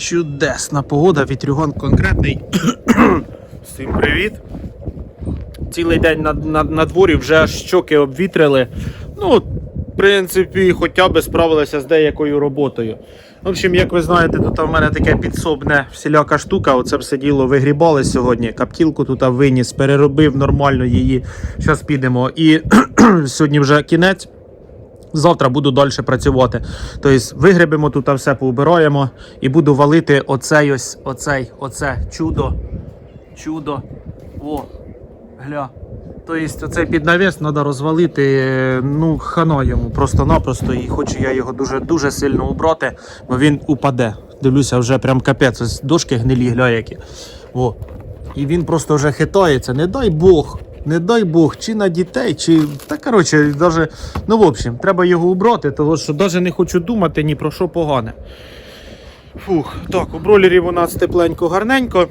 Чудесна погода, вітрюган конкретний. Всім привіт. Цілий день на, на, на дворі вже щоки обвітрили. Ну, в принципі, хоча б справилися з деякою роботою. В общем, як ви знаєте, тут в мене таке підсобне всіляка штука. Оце все діло вигрібали сьогодні. Каптілку тут виніс, переробив нормально її. Зараз підемо. І сьогодні вже кінець. Завтра буду далі працювати. Тобто вигребемо тут все, поубираємо і буду валити оцей ось, оцей, оце чудо. Чудо. О, гля. Тобто оцей під навіс треба розвалити, е, ну, хана йому просто-напросто. І хочу я його дуже дуже сильно убрати, бо він упаде. Дивлюся, вже прям капець. Ось дошки гнилі, гля які. О. І він просто вже хитається. Не дай Бог. Не дай Бог, чи на дітей, чи. Та коротше, даже, ну в общем, треба його убрати, тому що навіть не хочу думати ні про що погане. Фух, так, у бройлерів у нас тепленько гарненько.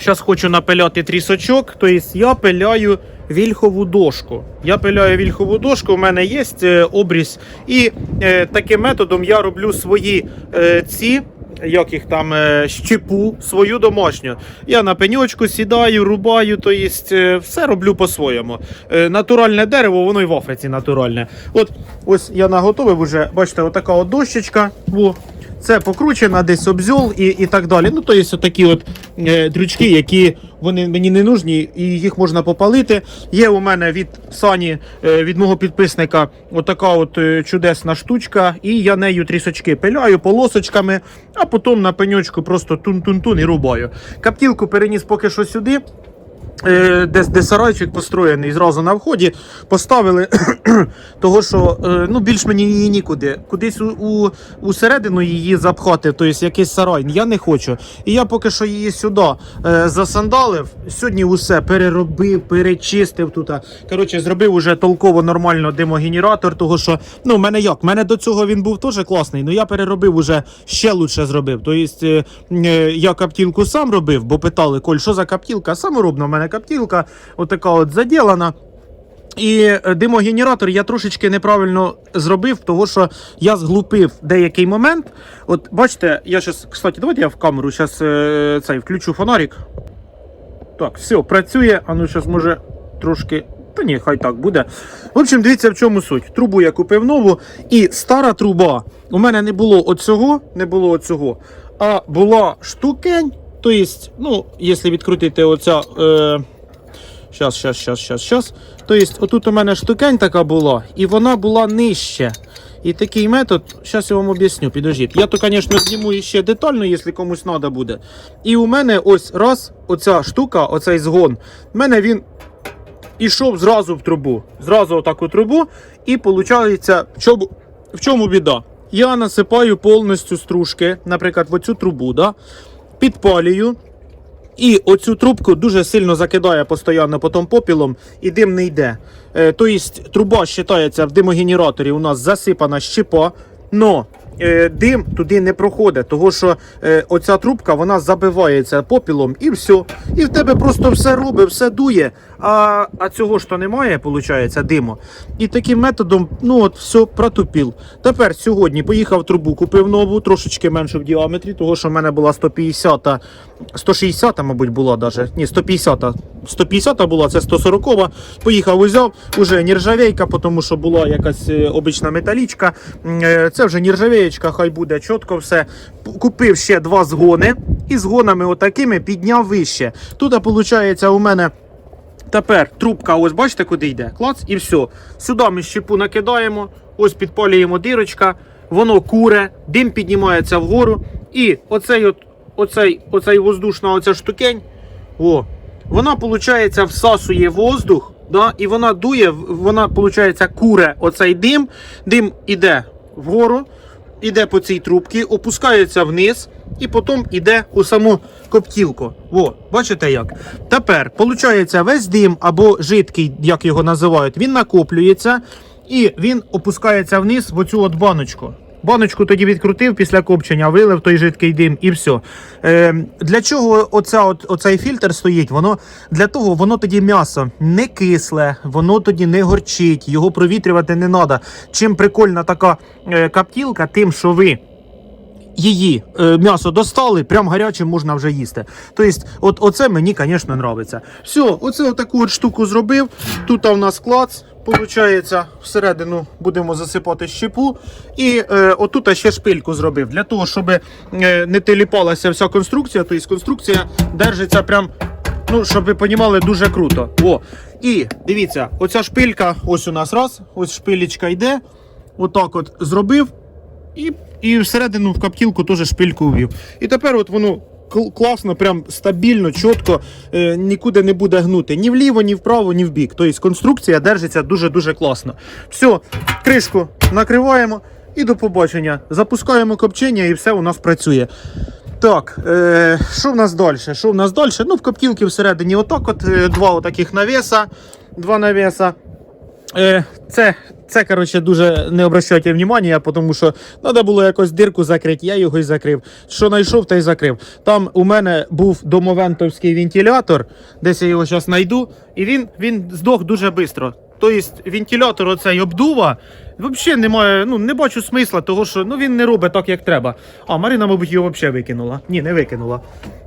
Зараз хочу напиляти трісочок, тобто я пиляю вільхову дошку. Я пиляю вільхову дошку, у мене є е, обріз. І е, таким методом я роблю свої е, ці. Як їх там е, щепу свою домашню. Я на пеньочку сідаю, рубаю, то єсть, е, все роблю по-своєму. Е, натуральне дерево, воно і в Африці натуральне. От ось я наготовив уже, бачите, отака от дощечка. Во. Це покручена, десь обзьол і, і так далі. Ну, то є такі от е, дрючки, які вони мені не нужні, і їх можна попалити. Є у мене від Сані, е, від мого підписника, отака от е, чудесна штучка, і я нею трісочки пиляю полосочками, а потім на пеньочку просто тун-тун-тун і рубаю. Каптілку переніс поки що сюди. Е, Де, де сарайчик построєний зразу на вході, поставили того, що е, ну більш мені її нікуди. Кудись у, у, у середину її запхати, тобто якийсь сарай. Я не хочу. І я поки що її сюди е, засандалив. Сьогодні усе переробив, перечистив тут. Коротше, зробив уже толково нормально димогенератор, того що ну в мене як? В мене до цього він був теж класний, але я переробив уже ще лучше зробив. Тобто е, е, я каптілку сам робив, бо питали, Коль, що за каптілка? Саморобна в мене каптілка, отака от заділана. І е, димогенератор я трошечки неправильно зробив, тому що я зглупив деякий момент. От бачите, я зараз, кстати, давайте я в камеру зараз е, цей включу фонарик. Так, все, працює. А ну зараз може трошки. Та ні, хай так буде. В общем, дивіться, в чому суть. Трубу я купив нову, і стара труба. У мене не було оцього, не було оцього, а була штукень. Тобто, ну, якщо відкрутити оця. Е, Щас, щас, щас, щас, щас. Тобто, отут у мене штукень така була, і вона була нижче. І такий метод, зараз я вам об'ясню, підождіть. Я то, звісно, зніму ще детально, якщо комусь треба буде. І у мене ось раз, оця штука, оцей згон, в мене він ішов зразу в трубу. Зразу отаку трубу. І виходить, в чому біда? Я насипаю повністю стружки, наприклад, в оцю трубу, да? Підпалюю. І оцю трубку дуже сильно закидає постійно потім попілом, і дим не йде. Е, тобто труба вважається в димогенераторі у нас засипана щепа, но е, дим туди не проходить, тому що е, оця трубка вона забивається попілом і все. І в тебе просто все робить, все дує. А, а цього ж то немає, виходить, диму. І таким методом, ну от все, протупів. Тепер сьогодні поїхав трубу, купив нову, трошечки меншу в діаметрі, того що в мене була 150, 160, мабуть, була даже. Ні, 150. 150 була, це 140. Поїхав, узяв, уже нержавейка, тому що була якась е, обична металічка. Е, Це вже нержавеєчка, хай буде чітко все. Купив ще два згони і згонами отакими підняв вище. Тут, виходить, у мене. Тепер трубка, ось бачите, куди йде? Клац, і все. Сюди ми щепу накидаємо, ось підпалюємо дирочка, воно куре, дим піднімається вгору. І оцей от, оцей, оцей воздушна оця штукень, о, вона, виходить, всасує воздух, да, і вона дує, вона, виходить, куре оцей дим, дим іде вгору, іде по цій трубці, опускається вниз і потім іде у саму коптілку. О, бачите як? Тепер, виходить, весь дим або жидкий, як його називають, він накоплюється і він опускається вниз в оцю от баночку. Баночку тоді відкрутив після копчення, вилив той жидкий дим і все. Е, для чого оця, от, оцей фільтр стоїть? Воно для того, воно тоді м'ясо не кисле, воно тоді не горчить, його провітрювати не треба. Чим прикольна така е, каптілка, тим, що ви її е, м'ясо достали, прям гарячим можна вже їсти. Тобто, от оце мені, звісно, подобається. Все, оце отаку от штуку зробив. Тут у нас клац. Получається, всередину будемо засипати щепу. І е, отут ще шпильку зробив. Для того, щоб е, не теліпалася вся конструкція, тобто конструкція держиться прям Ну, щоб ви понімали, дуже круто. О. І дивіться, оця шпилька, ось у нас раз, ось шпилечка йде. Отак от зробив. І, і всередину в каптілку теж шпильку ввів. І тепер от воно класно, прям стабільно, чітко, е, нікуди не буде гнути. Ні вліво, ні вправо, ні вбік. Тобто конструкція держиться дуже-дуже класно. Все, кришку накриваємо і до побачення. Запускаємо копчення і все у нас працює. Так, е, що в нас далі? Що в нас далі? Ну, в коптілки всередині отак от, е, два отаких навеса. Два навеса. Е, це, це, коротше, дуже не обращайте внимання, тому що треба було якось дирку закрити, я його і закрив. Що знайшов, та й закрив. Там у мене був домовентовський вентилятор, десь я його зараз знайду, і він, він здох дуже швидко. Тобто вентилятор оцей обдува, взагалі немає, ну не бачу смисла, того що ну, він не робить так, як треба. А Марина, мабуть, його взагалі викинула. Ні, не викинула.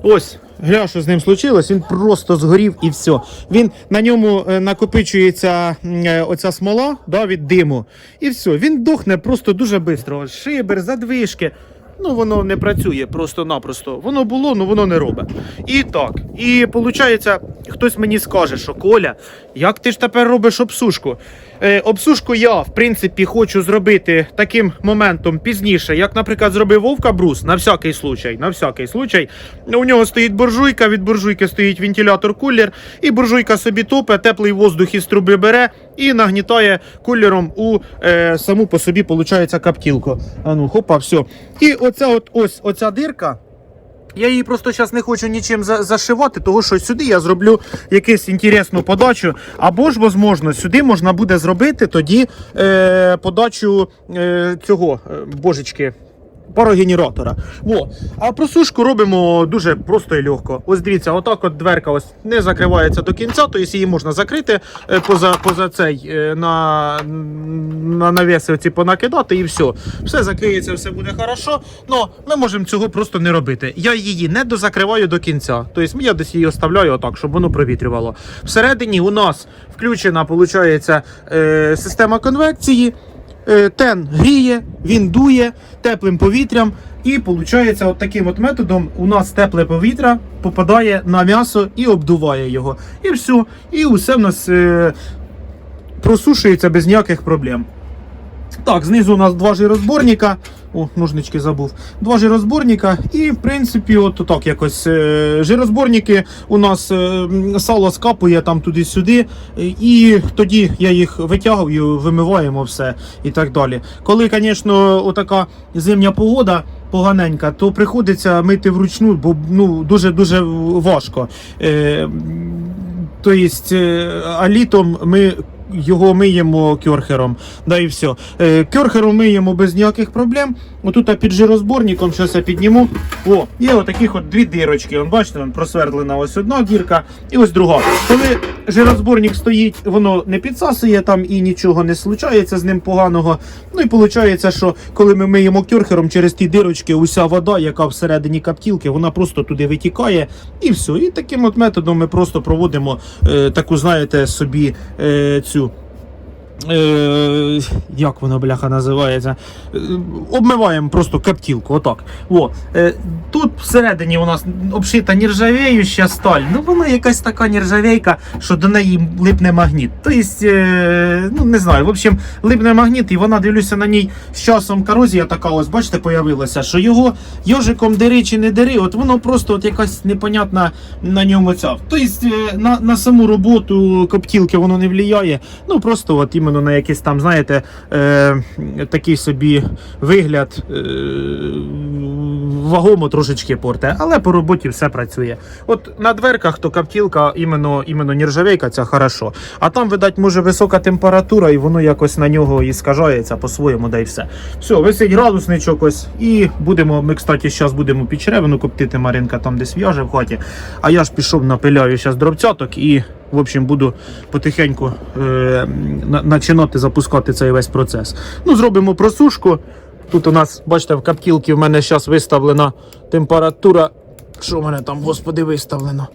Ось, гля, що з ним случилось, він просто згорів і все. Він на ньому е, накопичується е, оця смола да, від диму. І все, він дохне просто дуже швидко. Шибер, задвижки. Ну, воно не працює просто-напросто. Воно було, але воно не робить. І так. І виходить, хтось мені скаже, що Коля, як ти ж тепер робиш обсушку? Е, обсушку я, в принципі, хочу зробити таким моментом пізніше, як, наприклад, зробив Вовка Брус, на всякий случай. На всякий случай. У нього стоїть буржуйка, від буржуйки стоїть вентилятор-кулер, і буржуйка собі топе, теплий воздух із труби бере і нагнітає кулером у е, саму по собі, виходить, каптілку. А ну, хопа, все. І оця от ось оця дирка. Я її просто зараз не хочу нічим за- зашивати, тому що сюди я зроблю якусь інтересну подачу. Або ж, можливо, сюди можна буде зробити тоді е, подачу е, цього е, божечки. Парогенератора. Во. А просушку робимо дуже просто і легко. Ось дивіться, отак от дверка ось не закривається до кінця, тобто її можна закрити е, поза, поза цей е, на, на навіси оці понакидати і все. Все закриється, все буде хорошо. Но ми можемо цього просто не робити. Я її не дозакриваю до кінця. Тобто я десь її оставляю отак, щоб воно провітрювало. Всередині у нас включена, виходить, е, система конвекції. Е, Тен гріє, він дує теплим повітрям, і виходить, от таким от методом у нас тепле повітря попадає на м'ясо і обдуває його. І все. І усе в нас е, просушується без ніяких проблем. Так, знизу у нас два жирозборника. О, ножнички забув. Два жирозборника. І, в принципі, от так якось е, жирозборники у нас е, сало скапує там туди-сюди. І тоді я їх витягую, вимиваємо все і так далі. Коли, звісно, отака зимня погода. Поганенька, то приходиться мити вручну, бо ну дуже дуже важко. Е, Тобто, а літом ми його миємо кьорхером. Да і все. Кьорхером миємо без ніяких проблем. Отут під жирозборником, щось я підніму. О, є отаких от дві дирочки. Вон, бачите, вон просвердлена ось одна дірка і ось друга. Коли жирозборник стоїть, воно не підсасує там і нічого не случається з ним поганого. Ну і виходить, що коли ми миємо кьорхером через ті дирочки, уся вода, яка всередині каптілки, вона просто туди витікає і все. І таким от методом ми просто проводимо е, таку, знаєте, собі е, цю. Е, як воно бляха називається? Е, обмиваємо просто каптілку, отак. О, е, тут всередині у нас обшита нержавіюча сталь. Ну вона якась така нержавейка, що до неї липне магніт. Тобто, е, ну не знаю, в общем, липне магніт, і вона дивлюся на ній з часом корозія така, ось бачите, появилася, що його йожиком дери чи не дери, от воно просто от якась непонятна на ньому ця. Тобто е, на, на саму роботу коптілки воно не впливає. Ну просто от іменно на якийсь там, знаєте, е, такий собі вигляд е, вагомо трошечки порте, але по роботі все працює. От на дверках то коптілка, іменно, іменно нержавейка, ця хорошо. А там, видать, може висока температура, і воно якось на нього і скажається по-своєму, да й все. Все, висить градусничок ось. І будемо, ми, кстати, зараз будемо під черевину коптити, Маринка там десь в'яже в хаті. А я ж пішов напиляю зараз дробцяток і. В общем, буду потихеньку е, на- починати запускати цей весь процес. Ну, зробимо просушку. Тут у нас, бачите, в каптілці в мене зараз виставлена температура. Що в мене там, господи, виставлено?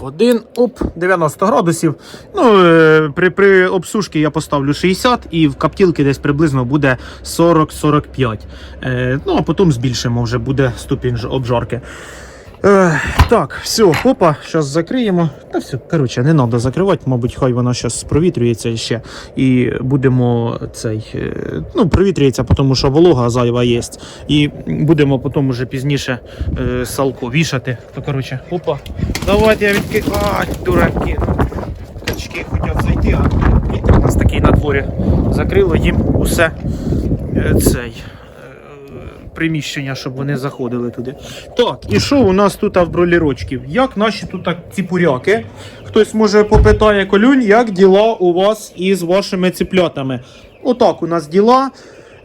F1, оп, 90 градусів. Ну, е, при, при обсушці я поставлю 60 і в каптілки десь приблизно буде 40-45. Е, ну, а потім збільшимо, вже буде ступінь обжарки. Е, так, все, опа, зараз закриємо. Та все, коротше, не треба закривати, мабуть, хай вона зараз провітрюється ще. І будемо цей. е, Ну, провітрюється, тому що волога зайва є. І будемо потім уже пізніше е, салко вішати. То коротше, опа. Давайте я відки. Ай, дураки. ну, Качки хочуть зайти, а вітер у нас такий на дворі. Закрило їм усе е, цей. Приміщення, щоб вони заходили туди. Так, і що у нас тут в бролірочків? Як наші тут ціпуряки? Хтось може попитає колюнь, як діла у вас із вашими ціплятами? Отак у нас діла.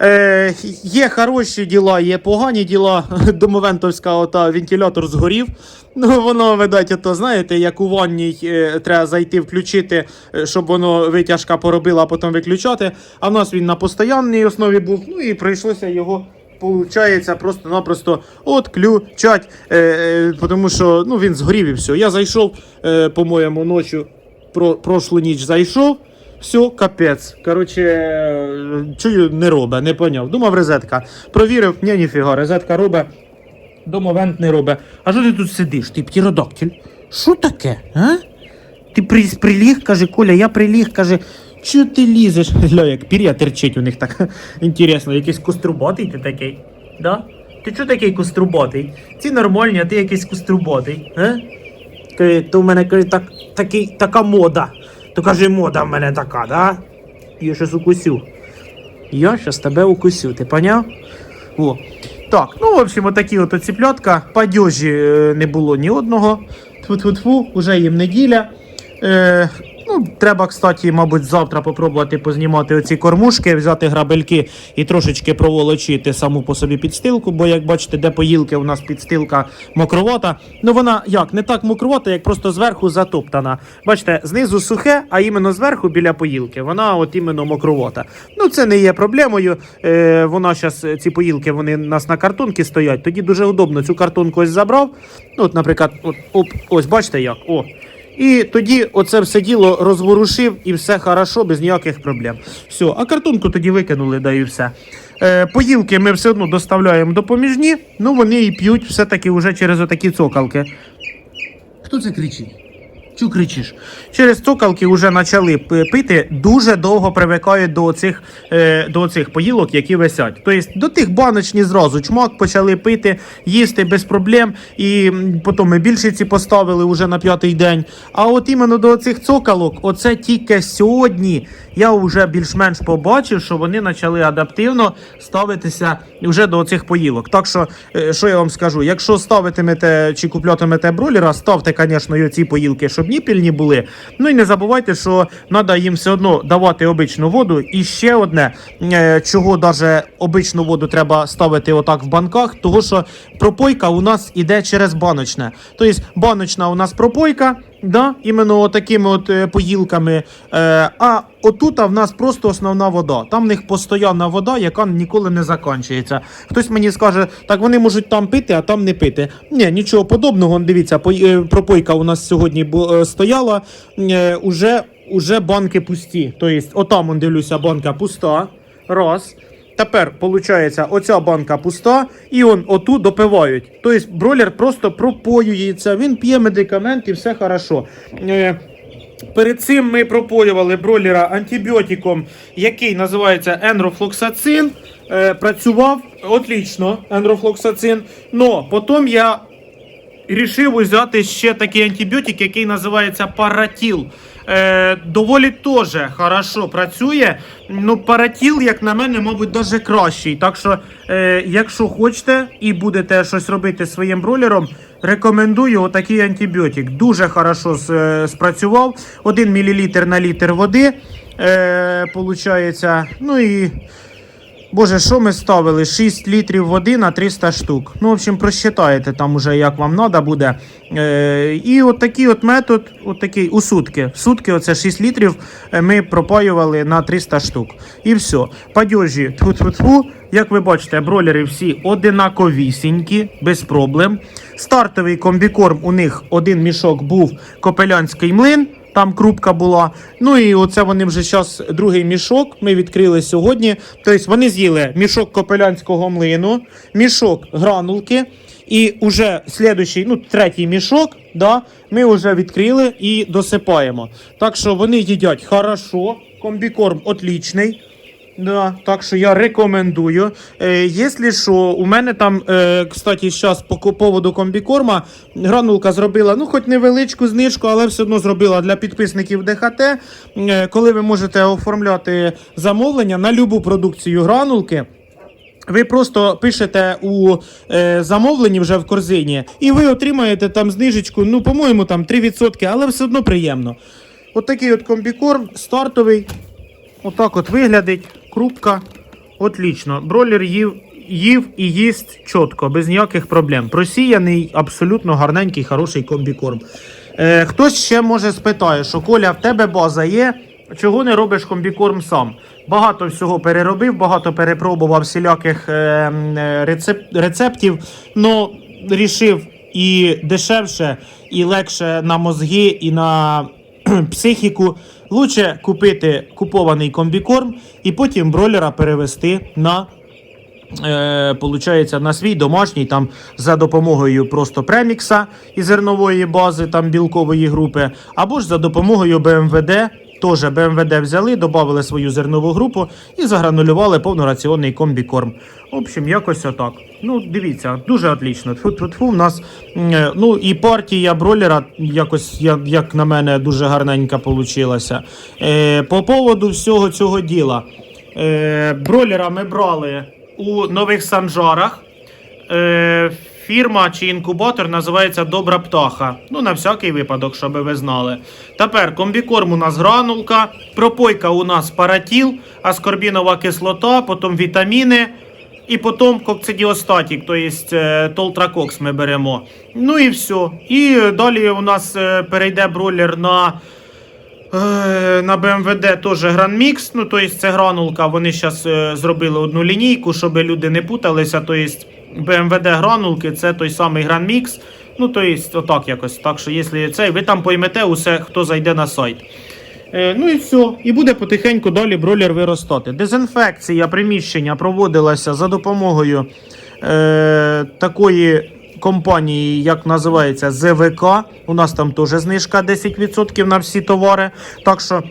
Е, є хороші діла, є погані діла. Домовентовська ота вентилятор згорів. Ну, воно, видать, ото, знаєте, як у ванній е, треба зайти, включити, е, щоб воно витяжка поробила, а потім виключати. А в нас він на постоянній основі був. Ну і прийшлося його. Получається просто-напросто отключать, е, е, тому що ну, він згорів і все. Я зайшов, е, по-моєму, ночі, про, прошлу ніч зайшов, все, капець. Коротше, е, чую, не робить, не поняв. Думав, розетка. Провірив, ні, ніфіга, розетка робить, домовент не робить. А що ти тут сидиш? Ти птеродактиль? Що таке? А? Ти при, приліг, каже, Коля, я приліг, каже, що ти лізеш? Гля, як пір'я терчить у них так. Інтересно, якийсь кострубатий ти такий. Да? Ти чого такий кострубатий? Ці нормальні, а ти якийсь кострубатий. А? То в мене каже, так, такий, така мода. То каже, мода в мене така, да? Я щас укусю. Я щас тебе укусю, ти поняв? О. Так, ну, в общем, отакі от ціплятка. Падьожі е, не було ні одного. Тфу-тфу-тфу, уже їм неділя. Е, треба, кстати, мабуть, завтра попробувати познімати оці кормушки, взяти грабельки і трошечки проволочити саму по собі підстилку, бо як бачите, де поїлки у нас підстилка мокровата. Ну вона як, не так мокровата, як просто зверху затоптана. Бачите, знизу сухе, а іменно зверху біля поїлки. Вона от іменно мокровата. Ну це не є проблемою. Е, вона зараз, ці поїлки, вони у нас на картонці стоять. Тоді дуже удобно цю картонку ось забрав. Ну, от, наприклад, от, оп, ось бачите як. О. І тоді оце все діло розворушив і все хорошо, без ніяких проблем. Все, а картонку тоді викинули, да і все. Е, поїлки ми все одно доставляємо допоміжні, ну вони і п'ють все-таки вже через отакі цокалки. Хто це кричить? Чу кричиш? Через цокалки вже почали пити, дуже довго привикають до цих, е, до цих поїлок, які висять. Тобто до тих баночні зразу чмак почали пити, їсти без проблем. І потім ми більше ці поставили вже на п'ятий день. А от іменно до цих цокалок, оце тільки сьогодні я вже більш-менш побачив, що вони почали адаптивно ставитися вже до цих поїлок. Так що, е, що я вам скажу, якщо ставитимете чи куплятимете бролера, ставте, звісно, ці поїлки, щоб ніпільні були. Ну і не забувайте, що треба їм все одно давати обичну воду. І ще одне, е, чого навіть обичну воду треба ставити отак в банках, того що пропойка у нас іде через баночне. Тобто баночна у нас пропойка. Да, іменно такими от е, поїлками. Е, а отут в нас просто основна вода. Там в них постійна вода, яка ніколи не закінчується. Хтось мені скаже, так вони можуть там пити, а там не пити. Ні, нічого подобного. Дивіться, по- е, пропойка у нас сьогодні е, стояла. Е, уже, уже банки пусті. Тобто, отам дивлюся, банка пуста. Раз. Тепер, виходить, оця банка пуста, і он оту допивають. Тобто бройлер просто пропоюється, він п'є медикамент і все хорошо. Е, Перед цим ми пропоювали бройлера антибіотиком, який називається енрофлоксацин. Е, працював отлично, енрофлоксацин. Но потім я рішив взяти ще такий антибіотик, який називається паратіл. Е, доволі теж хорошо працює. Ну, паратіл, як на мене, мабуть, даже кращий. Так що, е, якщо хочете і будете щось робити своїм бролером, рекомендую отакий антибіотик. Дуже хорошо е, спрацював. 1 мл на літр води. Е, получається. Ну і Боже, що ми ставили? 6 літрів води на 300 штук. Ну, в общем, просчитаєте там уже, як вам треба буде. Е, і от такий от метод, от такий у сутки. В сутки оце 6 літрів е, ми пропаювали на 300 штук. І все. Падьожі, тьфу-тьфу-тьфу. Як ви бачите, бролери всі одинаковісінькі, без проблем. Стартовий комбікорм у них один мішок був Копелянський млин. Там крупка була. Ну і оце вони вже зараз другий мішок. Ми відкрили сьогодні. Тобто вони з'їли мішок копелянського млину, мішок гранулки. І вже слідуючий, ну, третій мішок, да, ми вже відкрили і досипаємо. Так що вони їдять хорошо, комбікорм отлічний. Да, так що я рекомендую. Е, якщо що, у мене там, е, кстати, зараз по поводу комбікорма гранулка зробила, ну, хоч невеличку знижку, але все одно зробила для підписників ДХТ. Е, коли ви можете оформляти замовлення на любу продукцію гранулки. Ви просто пишете у е, замовленні вже в корзині, і ви отримаєте там знижечку, ну, по-моєму, там 3%, але все одно приємно. От такий от комбікорм стартовий. Отак от виглядить. Крупка. Отлично. Бролер їв, їв і їсть чітко, без ніяких проблем. Просіяний, абсолютно гарненький, хороший комбікорм. Е, хтось ще може спитає, що Коля, в тебе база є. Чого не робиш комбікорм сам? Багато всього переробив, багато перепробував всіляких е, е, рецеп, рецептів, но рішив і дешевше, і легше на мозги, і на психіку. Лучше купити купований комбікорм і потім бройлера перевести на е, получається, на свій домашній там за допомогою просто премікса і зернової бази, там білкової групи, або ж за допомогою БМВД. Теж БМВД взяли, додали свою зернову групу і загранулювали повнораціонний комбікорм. В общем, якось отак. Ну, дивіться, дуже отлично. тфу тфу тфу у нас е, ну і партія бройлера якось, як, на мене, дуже гарненька получилася. Е, по поводу всього цього діла. Е, бройлера ми брали у нових санжарах. Фірма чи інкубатор називається Добра птаха. Ну, на всякий випадок, щоб ви знали. Тепер комбікорм у нас гранулка, пропойка у нас паратіл, аскорбінова кислота, потім вітаміни. І потім кокцидіостатік, тобто толтракокс ми беремо. Ну і все. І далі у нас е, перейде бройлер на Е, На БМВД теж гранмікс, ну тобто це гранулка. Вони зараз зробили одну лінійку, щоб люди не путалися. Тобто БМВД гранулки це той самий гранмікс. Ну, тобто, отак якось. Так що, якщо це, ви там поймете усе, хто зайде на сайт. Е, ну і все. І буде потихеньку далі бройлер виростати. Дезінфекція приміщення проводилася за допомогою е, такої компанії, як називається ЗВК. У нас там теж знижка 10% на всі товари. Так що.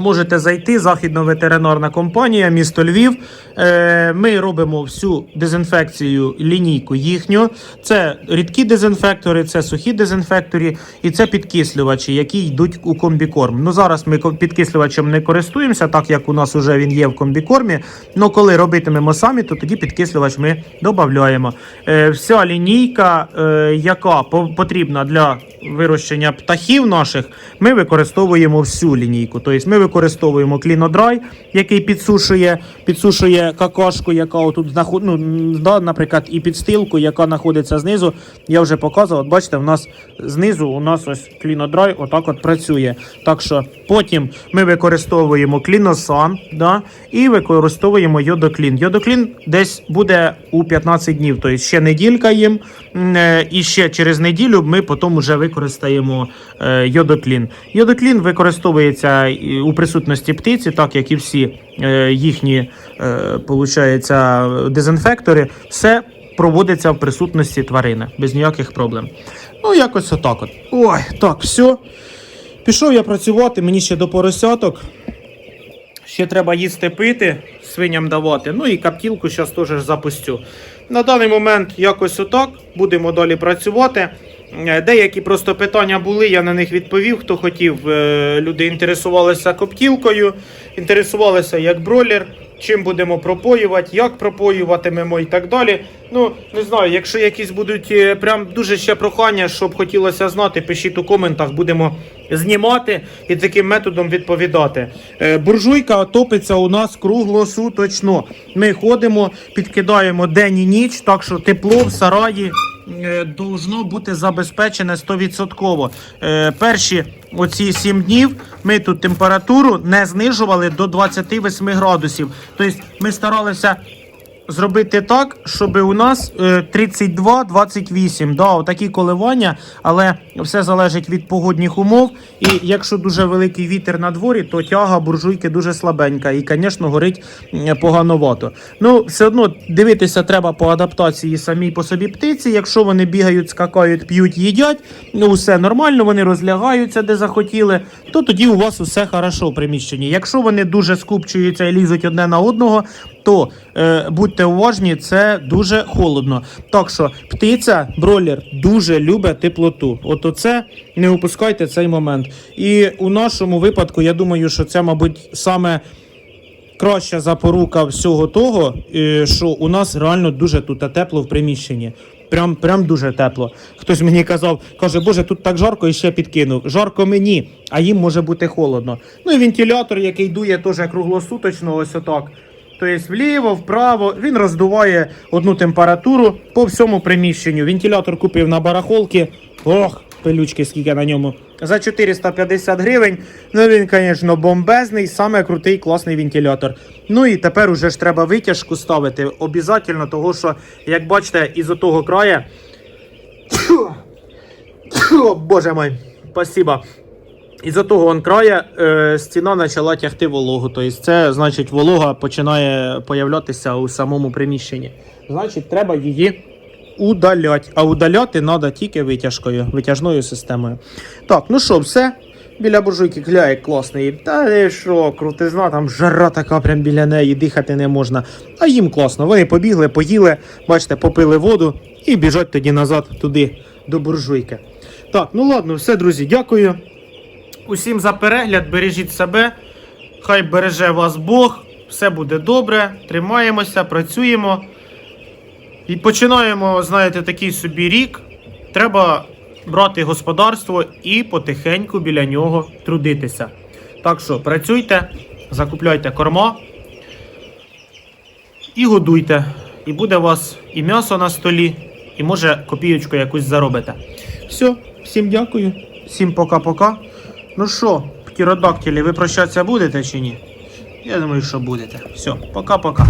Можете зайти, західно-ветеринарна компанія, місто Львів. Е, ми робимо всю дезінфекцію лінійку їхню. Це рідкі дезінфектори, це сухі дезінфектори і це підкислювачі, які йдуть у комбікорм. Ну зараз ми підкислювачем не користуємося, так як у нас вже він є в комбікормі. Ну коли робитимемо самі, то тоді підкислювач ми додаємо. Е, вся лінійка, е, яка потрібна для вирощення птахів наших, ми використовуємо всю лінійку. Тобто ми використовуємо клінодрай, який підсушує, підсушує какашку, яка отут знаход... ну, да, наприклад, і підстилку, яка знаходиться знизу. Я вже показував. От бачите, в нас знизу у нас ось клінодрай отак от працює. Так що потім ми використовуємо кліносан да, і використовуємо йодоклін. Йодоклін десь буде у 15 днів, тобто ще неділька їм. е, І ще через неділю ми потім вже використаємо е, йодоклін. Йодоклін використовується і у присутності птиці, так як і всі е, їхні е, получається, дезінфектори. Все проводиться в присутності тварини без ніяких проблем. Ну, якось отак. От. Ой, так, все. Пішов я працювати, мені ще до поросяток. Ще треба їсти пити, свиням давати. Ну і каптілку зараз теж запустю. На даний момент якось отак. Будемо далі працювати. Е, Деякі просто питання були, я на них відповів. Хто хотів, Е, люди інтересувалися коптілкою, інтересувалися як бройлер чим будемо пропоювати, як пропоюватимемо і так далі. Ну, не знаю, якщо якісь будуть е, прям дуже ще прохання, щоб хотілося знати, пишіть у коментах, будемо знімати і таким методом відповідати. Буржуйка топиться у нас круглосуточно. Ми ходимо, підкидаємо день і ніч, так що тепло в сараї должно бути забезпечене 100%. Е, перші оці 7 днів ми тут температуру не знижували до 28 градусів. Тобто ми старалися зробити так, щоб у нас е, 32-28. Да, отакі коливання, але все залежить від погодних умов. І якщо дуже великий вітер на дворі, то тяга буржуйки дуже слабенька і, звісно, горить погановато. Ну, все одно дивитися треба по адаптації самій по собі птиці. Якщо вони бігають, скакають, п'ють, їдять, ну все нормально, вони розлягаються де захотіли, то тоді у вас усе хорошо в приміщенні. Якщо вони дуже скупчуються і лізуть одне на одного, то е, будьте уважні, це дуже холодно. Так що птиця, бройлер, дуже любить теплоту. От оце не упускайте цей момент. І у нашому випадку, я думаю, що це, мабуть, саме краща запорука всього того, е, що у нас реально дуже тут тепло в приміщенні. Прям, прям дуже тепло. Хтось мені казав, каже, боже, тут так жарко і ще підкинув. Жарко мені, а їм може бути холодно. Ну і вентилятор, який дує теж круглосуточно, ось отак. Тобто вліво, вправо, він роздуває одну температуру по всьому приміщенню. Вентилятор купив на барахолки. Ох, пилючки, скільки на ньому. За 450 гривень. Ну він, звісно, бомбезний, саме крутий, класний вентилятор. Ну і тепер уже ж треба витяжку ставити. Обязательно, того що, як бачите, із отого краю. Боже мой, спасибо. Із-за того он края е, стіна почала тягти вологу. Тобто це значить волога починає появлятися у самому приміщенні. Значить, треба її удаляти. А удаляти треба тільки витяжкою, витяжною системою. Так, ну що, все. Біля буржуйки кляє класний. Та ти що, крутизна, там жара така прям біля неї, дихати не можна. А їм класно. Вони побігли, поїли, бачите, попили воду і біжать тоді назад туди, до буржуйки. Так, ну ладно, все, друзі, дякую. Усім за перегляд, бережіть себе. Хай береже вас Бог. Все буде добре. Тримаємося, працюємо. І починаємо, знаєте, такий собі рік. Треба брати господарство і потихеньку біля нього трудитися. Так що працюйте, закупляйте корма і годуйте. І буде у вас і м'ясо на столі, і може копійочку якусь заробите. Все, всім дякую, всім пока-пока. Ну що, птеродактилі, ви прощатися будете чи ні? Я думаю, що будете. Все, пока-пока.